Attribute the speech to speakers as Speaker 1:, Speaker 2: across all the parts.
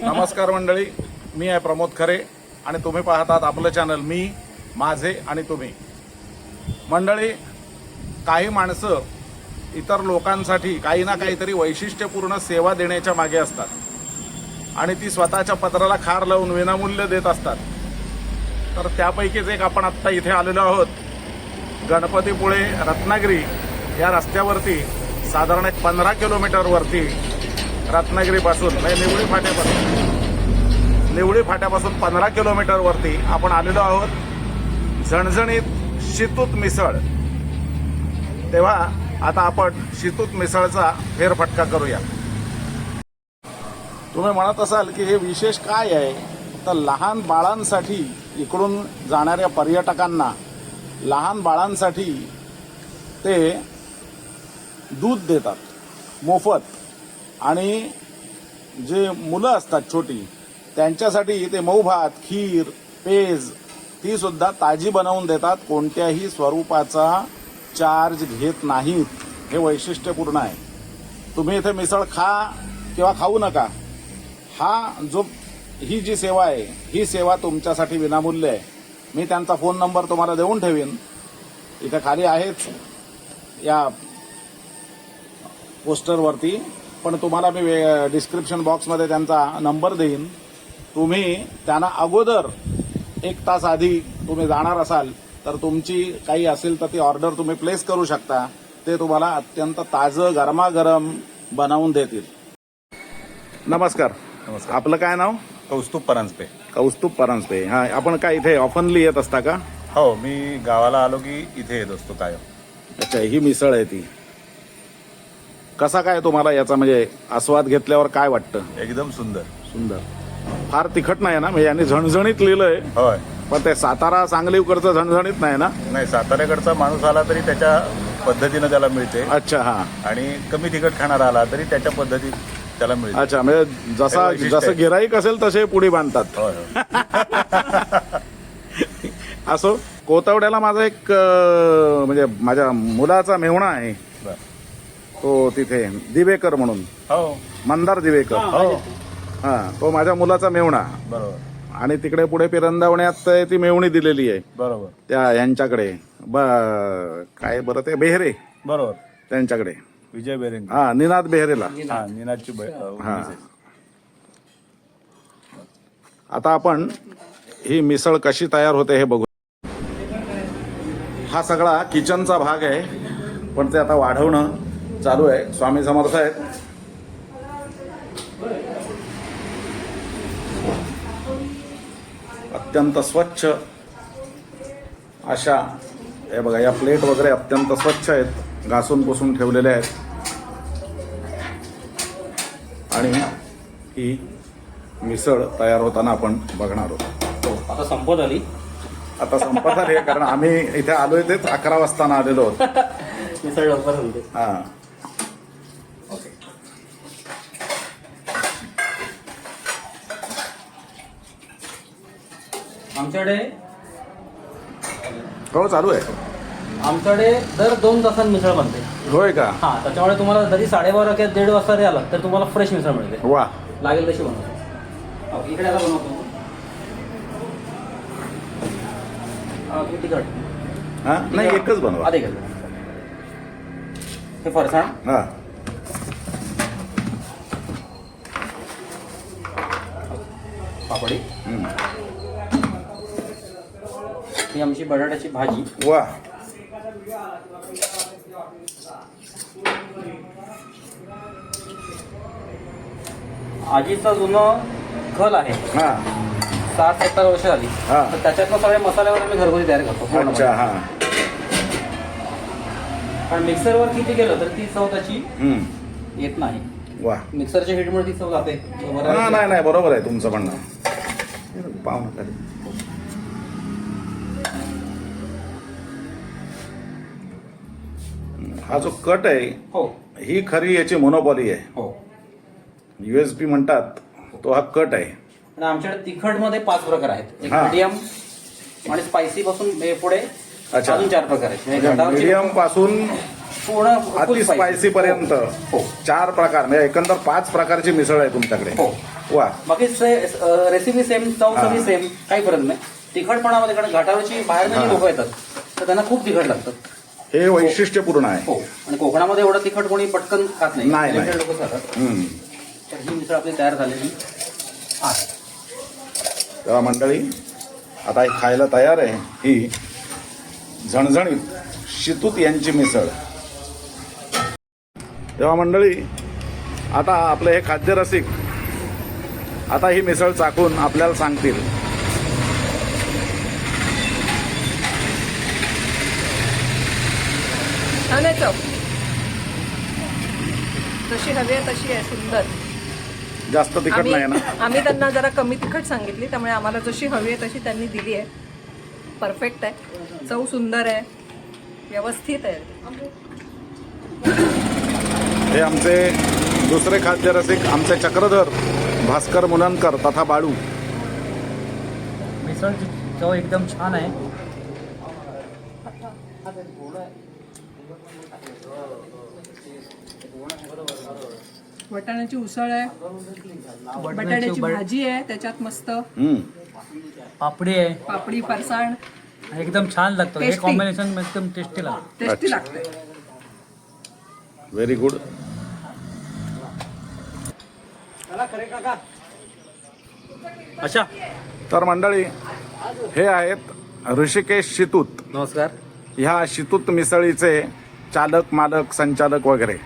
Speaker 1: नमस्कार मंडळी मी आहे प्रमोद खरे आणि तुम्ही पाहतात आपलं चॅनल मी माझे आणि तुम्ही. मंडळी काही माणसं इतर लोकांसाठी काही ना काहीतरी वैशिष्ट्यपूर्ण सेवा देण्याच्या मागे असतात आणि ती स्वतःच्या पत्राला खार लावून विनामूल्य देत असतात. तर त्यापैकीच एक आपण आत्ता इथे आलेलो आहोत. गणपतीपुळे रत्नागिरी या रस्त्यावरती साधारण एक पंधरा किलोमीटरवरती रत्नागिरीपासून म्हणजे निवळी फाट्यापासून. निवळी फाट्यापासून पंधरा किलोमीटरवरती आपण आलेलो आहोत. झणझणीत शितूत मिसळ. तेव्हा आता आपण शितूत मिसळचा फेरफटका करूया. तुम्ही म्हणत असाल की हे विशेष काय आहे? तर लहान बाळांसाठी इकडून जाणाऱ्या पर्यटकांना लहान बाळांसाठी ते दूध देतात. मोफत. आणि जे मुलं असतात छोटी त्यांच्यासाठी ते मऊ भात खीर पेज ती सुद्धा ताजी बनवून देतात. कोणत्याही स्वरूपाचा चार्ज घेत नाहीत. हे वैशिष्ट्यपूर्ण आहे. तुम्ही इथे मिसळ खा किंवा खाऊ नका. हा जो ही जी सेवा आहे ही सेवा तुमच्यासाठी विनामूल्य आहे. मी त्यांचा फोन नंबर तुम्हाला देऊन ठेवीन. इथे खाली आहेच या पोस्टरवरती. पण तुम्हाला मी डिस्क्रिप्शन बॉक्समध्ये त्यांचा नंबर देईन. तुम्ही त्यांना अगोदर एक तास आधी तुम्ही जाणार असाल तर तुमची काही असेल तर ती ऑर्डर तुम्ही प्लेस करू शकता. ते तुम्हाला अत्यंत ताजं गरमागरम बनवून देतील. नमस्कार.
Speaker 2: नमस्कार.
Speaker 1: आपलं काय नाव?
Speaker 2: कौस्तुभ परांजपे.
Speaker 1: कौस्तुभ परांजपे. हा आपण काय इथे ऑफनली येत असता का?
Speaker 2: हो मी गावाला आलो की इथे येत असतो कायम.
Speaker 1: अच्छा ही मिसळ आहे ती. कसा काय तुम्हाला याचा म्हणजे आस्वाद घेतल्यावर काय वाटतं?
Speaker 2: एकदम सुंदर.
Speaker 1: सुंदर. फार तिखट नाही ना? म्हणजे यांनी झणझणीत लिहिलंय.
Speaker 2: होय.
Speaker 1: पण ते सातारा सांगलीकडचं झणझणीत नाही ना?
Speaker 2: नाही साताऱ्याकडचा माणूस आला तरी त्याच्या पद्धतीनं त्याला मिळते.
Speaker 1: अच्छा हा.
Speaker 2: आणि कमी तिखट खाणारा आला तरी त्याच्या पद्धतीत त्याला मिळते.
Speaker 1: अच्छा म्हणजे जसा जसं. गिराईक असेल तसे पुढे बांधतात.
Speaker 2: होय होय.
Speaker 1: असो कोतवड्याला माझा एक अं, म्हणजे माझ्या मुलाचा मेहुणा आहे. तो तिथे. दिवेकर म्हणून.
Speaker 2: हो.
Speaker 1: मंदार दिवेकर.
Speaker 2: हो
Speaker 1: हा. तो माझ्या मुलाचा मेहुणा
Speaker 2: बरोबर.
Speaker 1: आणि तिकडे पुढे पिरंदावण्यात ती मेवणी दिलेली आहे.
Speaker 2: बरोबर.
Speaker 1: त्या यांच्याकडे. ब काय बरं ते बेहरे.
Speaker 2: बरोबर.
Speaker 1: त्यांच्याकडे.
Speaker 2: विजय बेरेंग
Speaker 1: हा निनाद बेहरेला.
Speaker 2: हा निनादची बै- अ,
Speaker 1: हा. आता आपण ही मिसळ कशी तयार होते हे बघू. हा सगळा किचनचा भाग आहे. पण ते आता वाढवणं. चालू आहे. स्वामी समर्थ आहेत. अत्यंत स्वच्छ अशा हे बघा या प्लेट वगैरे अत्यंत स्वच्छ आहेत. घासून पुसून ठेवलेल्या आहेत. आणि ही मिसळ तयार होताना आपण बघणार आहोत.
Speaker 3: आता संपत आली.
Speaker 1: आता संपत आली कारण आम्ही इथे आलोय तेच अकरा वाजता आलेलो आहोत.
Speaker 3: मिसळ
Speaker 1: हा.
Speaker 3: आमच्याकडे
Speaker 1: हो चालू आहे.
Speaker 3: आमच्याकडे दर दोन तासांनी मिसळ बनते.
Speaker 1: होय का?
Speaker 3: हा त्याच्यामुळे तुम्हाला जरी साडेबारा किंवा दीड वाजता जरी आला तर तुम्हाला फ्रेश मिसळ मिळते.
Speaker 1: वा.
Speaker 3: लागेल तशी बनवतो. हो, इकडे आता बनवतो. हा, हे तिखट.
Speaker 1: हा? नाही एकच बनवा.
Speaker 3: आधी घाल हे फरसाण.
Speaker 1: हा.
Speaker 3: पापडी.
Speaker 1: हम्म.
Speaker 3: ही आमची बटाट्याची भाजी.
Speaker 1: वा.
Speaker 3: आजीचा जुनं खल आहे.
Speaker 1: हा.
Speaker 3: साठ सत्तर वर्ष झाली.
Speaker 1: हा.
Speaker 3: तर त्याच्यातनं सगळे मसाले वगैरे मी घरगुती तयार करतो. पूर्णपणे.
Speaker 1: अच्छा हा.
Speaker 3: पण मिक्सरवर किती केलं तर ती चव त्याची
Speaker 1: हम्म.
Speaker 3: येत नाही.
Speaker 1: वा.
Speaker 3: मिक्सरच्या हिटमुळे ती चव जाते बरोबर
Speaker 1: नाही नाही बरोबर आहे तुमचं म्हणणं. पाहू नका हा जो कट आहे
Speaker 3: हो
Speaker 1: ही खरी याची मोनोपॉली आहे
Speaker 3: हो
Speaker 1: युएसपी म्हणतात तो हा कट आहे
Speaker 3: आणि आमच्याकडे तिखटमध्ये पाच प्रकार आहेत एक
Speaker 1: हा.
Speaker 3: मीडियम आणि स्पायसी पासून हे पुढे
Speaker 1: अच्छा.
Speaker 3: अजून चार प्रकार आहेत म्हणजे घटावरची
Speaker 1: मीडियमपासून
Speaker 3: पूर्ण full
Speaker 1: अति
Speaker 3: spicy.
Speaker 1: स्पायसी पर्यंत
Speaker 3: हो
Speaker 1: चार प्रकार म्हणजे एकंदर पाच प्रकारची मिसळ आहे तुमच्याकडे
Speaker 3: हो.
Speaker 1: वा
Speaker 3: बाकी रेसिपी सेम चव
Speaker 1: हा.
Speaker 3: सगळी सेम काही फरक नाही तिखटपणामध्ये कारण घाटावरची बाहेर
Speaker 1: हा.
Speaker 3: जी लोक येतात तर त्यांना खूप तिखट लागतात
Speaker 1: हे वैशिष्ट्यपूर्ण आहे.
Speaker 3: हो आणि कोकणामध्ये एवढं तिखट कोणी पटकन खात नाही.
Speaker 1: नाही.
Speaker 3: लोक खातात.
Speaker 1: हम्म.
Speaker 3: तर ही मिसळ आपली तयार झालेली आहे.
Speaker 1: तेव्हा मंडळी आता ही खायला तयार आहे ही झणझणीत शितूत यांची मिसळ. तेव्हा मंडळी आता आपले हे खाद्यरसिक आता ही मिसळ चाकून आपल्याला सांगतील.
Speaker 4: छान आहे चव जशी हवी आहे तशी आहे सुंदर.
Speaker 1: जास्त तिखट
Speaker 4: आम्ही
Speaker 1: नाही ना?
Speaker 4: आम्ही त्यांना जरा कमी तिखट सांगितली त्यामुळे आम्हाला जशी हवी आहे तशी त्यांनी दिली आहे. परफेक्ट आहे. चव सुंदर आहे. व्यवस्थित आहे.
Speaker 1: हे आमचे दुसरे खाद्यरसिक आमचे चक्रधर भास्कर मुननकर तथा बाळू.
Speaker 5: मिसळची चव एकदम छान आहे.
Speaker 4: वटाण्याची उसळ आहे. बटाट्याची
Speaker 5: बट-
Speaker 4: भाजी आहे त्याच्यात मस्त.
Speaker 5: पापडी आहे.
Speaker 4: पापडी फरसाण.
Speaker 5: एकदम छान लागतं. हे. कॉम्बिनेशन एकदम टेस्टी लागतं.
Speaker 4: टेस्टी लागते.
Speaker 1: व्हेरी गुड
Speaker 3: अच्छा.
Speaker 1: तर मंडळी हे आहेत ऋषिकेश शितूत.
Speaker 3: नमस्कार.
Speaker 1: ह्या शितूत मिसळीचे चालक मालक संचालक वगैरे.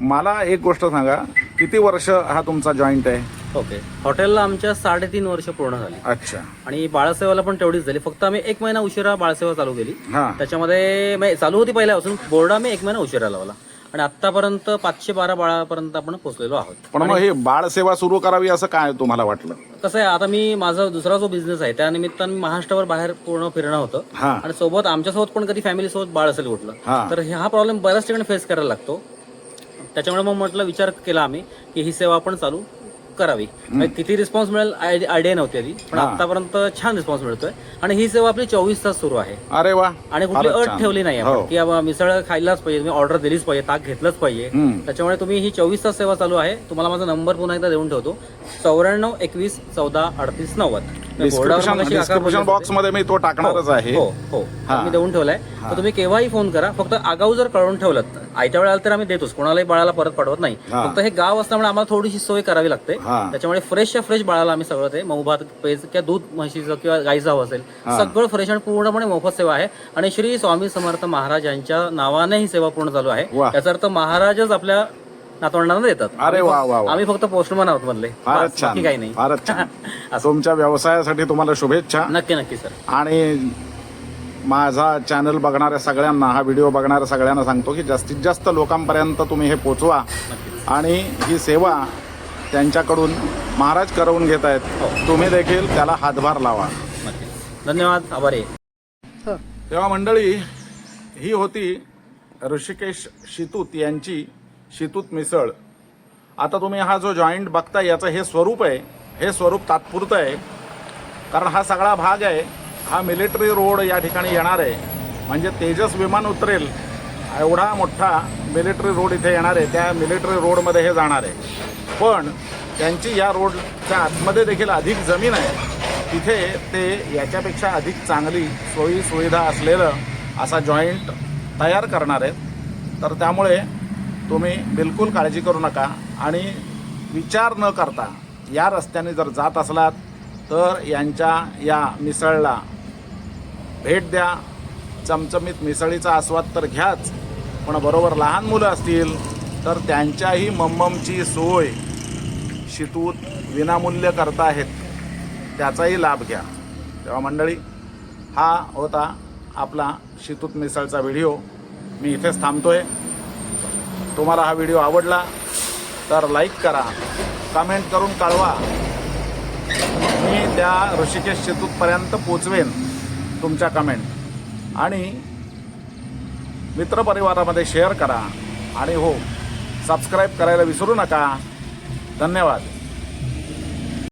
Speaker 1: मला एक गोष्ट सांगा किती वर्ष हा तुमचा जॉईंट आहे?
Speaker 3: ओके. हॉटेलला आमच्या साडेतीन वर्ष पूर्ण झाली.
Speaker 1: अच्छा.
Speaker 3: आणि बाळासेवाला पण तेवढीच झाली. फक्त आम्ही एक महिना उशिरा बाळासेवा चालू केली.
Speaker 1: हा.
Speaker 3: त्याच्यामध्ये म्हणजे चालू होती पहिल्यापासून बोर्ड आम्ही एक महिना उशिरा लावला. आणि आतापर्यंत पाचशे बारा बाळापर्यंत आपण पोहोचलेलो आहोत.
Speaker 1: पण मग हे बाळ सेवा सुरू करावी असं काय तुम्हाला वाटलं?
Speaker 3: कसं आहे आता मी माझा दुसरा जो बिझनेस आहे त्या निमित्तानं महाराष्ट्रावर बाहेर पूर्ण फिरणं होतं.
Speaker 1: हा.
Speaker 3: आणि सोबत आमच्यासोबत पण कधी फॅमिली सोबत बाळ असेल
Speaker 1: हा.
Speaker 3: कुठलं तर हा प्रॉब्लेम बऱ्याच ठिकाणी फेस करायला लागतो. त्याच्यामुळे मग म्हटलं विचार केला आम्ही की ही सेवा आपण चालू करावी. म्हणजे किती रिस्पॉन्स मिळेल आय- आयडिया नव्हती आधी. पण
Speaker 1: हा.
Speaker 3: आतापर्यंत छान रिस्पॉन्स मिळतोय. आणि ही सेवा आपली चोवीस तास सुरू आहे.
Speaker 1: अरे वा.
Speaker 3: आणि कुठली
Speaker 1: फारच
Speaker 3: अट
Speaker 1: छान.
Speaker 3: ठेवली नाही
Speaker 1: हो.
Speaker 3: आपण की बाबा मिसळ खायलाच पाहिजे तुम्ही ऑर्डर दिलीच पाहिजे ताक घेतलंच पाहिजे.
Speaker 1: हम्म.
Speaker 3: त्याच्यामुळे तुम्ही ही चोवीस तास सेवा चालू आहे. तुम्हाला माझा नंबर पुन्हा एकदा देऊन ठेवतो. चौऱ्याण्णव एकवीस चौदा अडतीस नव्वद.
Speaker 1: Description box. मध्ये मी तो टाकणारच आहे
Speaker 3: हो हो
Speaker 1: हा.
Speaker 3: मी देऊन ठेवलाय तर तुम्ही केव्हाही फोन करा फक्त आगाऊ जर कळवून ठेवलं आयत्या वेळेला तर आम्ही देतोच कोणालाही बाळाला परत पाठवत नाही
Speaker 1: हा.
Speaker 3: फक्त हे गाव असल्यामुळे आम्हाला थोडीशी सोय करावी लागते
Speaker 1: हा.
Speaker 3: त्याच्यामुळे फ्रेशच्या फ्रेश बाळाला आम्ही सगळं ते मऊ भात पेज किंवा दूध म्हशीचं किंवा गाईचं हवं असेल
Speaker 1: हा.
Speaker 3: सगळं फ्रेश आणि पूर्णपणे मोफत सेवा आहे आणि श्री स्वामी समर्थ महाराज यांच्या नावाने ही सेवा पूर्ण चालू आहे
Speaker 1: वा.
Speaker 3: याचा अर्थ महाराजच आपल्या नातवंडांना देतात.
Speaker 1: अरे वा, वा, वा.
Speaker 3: आम्ही फक्त पोस्टमन आहोत मधले.
Speaker 1: फारच छान
Speaker 3: काही नाही.
Speaker 1: फारच छान.
Speaker 3: असं.
Speaker 1: तुमच्या व्यवसायासाठी तुम्हाला शुभेच्छा.
Speaker 3: नक्की नक्की सर.
Speaker 1: आणि माझा चॅनल बघणाऱ्या सगळ्यांना हा व्हिडिओ बघणाऱ्या सगळ्यांना सांगतो की जास्तीत जास्त लोकांपर्यंत तुम्ही हे पोचवा. आणि ही सेवा त्यांच्याकडून महाराज करवून घेत आहेत. तुम्ही देखील त्याला हातभार लावा.
Speaker 3: नक्की धन्यवाद आभारी आहे.
Speaker 1: तेव्हा मंडळी ही होती ऋषिकेश शितूत यांची शितूत मिसळ. आता तुम्ही हा जो जॉईंट बघता याचं हे स्वरूप आहे. हे स्वरूप तात्पुरतं आहे. कारण हा सगळा भाग आहे हा मिलिटरी रोड या ठिकाणी येणार आहे. म्हणजे तेजस विमान उतरेल एवढा मोठा मिलिटरी रोड इथे येणार आहे. त्या मिलिटरी रोडमध्ये हे जाणार आहे. पण त्यांची या रोडच्या आतमध्ये देखील अधिक जमीन आहे. तिथे ते याच्यापेक्षा अधिक चांगली सोयी सुविधा असलेलं असा जॉईंट तयार करणार आहेत. तर त्यामुळे तुम्ही बिलकुल काळजी करू नका आणि विचार न करता या रस्त्याने जर जात असलात तर यांच्या या मिसळला भेट द्या. चमचमीत मिसळीचा आस्वाद तर घ्याच. पण बरोबर लहान मुलं असतील तर त्यांच्याही मम्ममची सोय शितूत विनामूल्य करता आहेत त्याचाही लाभ घ्या. तेव्हा मंडळी हा होता आपला शितूत मिसळचा व्हिडिओ. मी इथेच थांबतो आहे तुम्हाला हा व्हिडिओ आवडला तर लाईक करा कमेंट करून कळवा. मी त्या ऋषिकेश शेतूतपर्यंत पोचवेन तुमच्या कमेंट. आणि मित्रपरिवारामध्ये शेअर करा. आणि हो सबस्क्राईब करायला विसरू नका. धन्यवाद.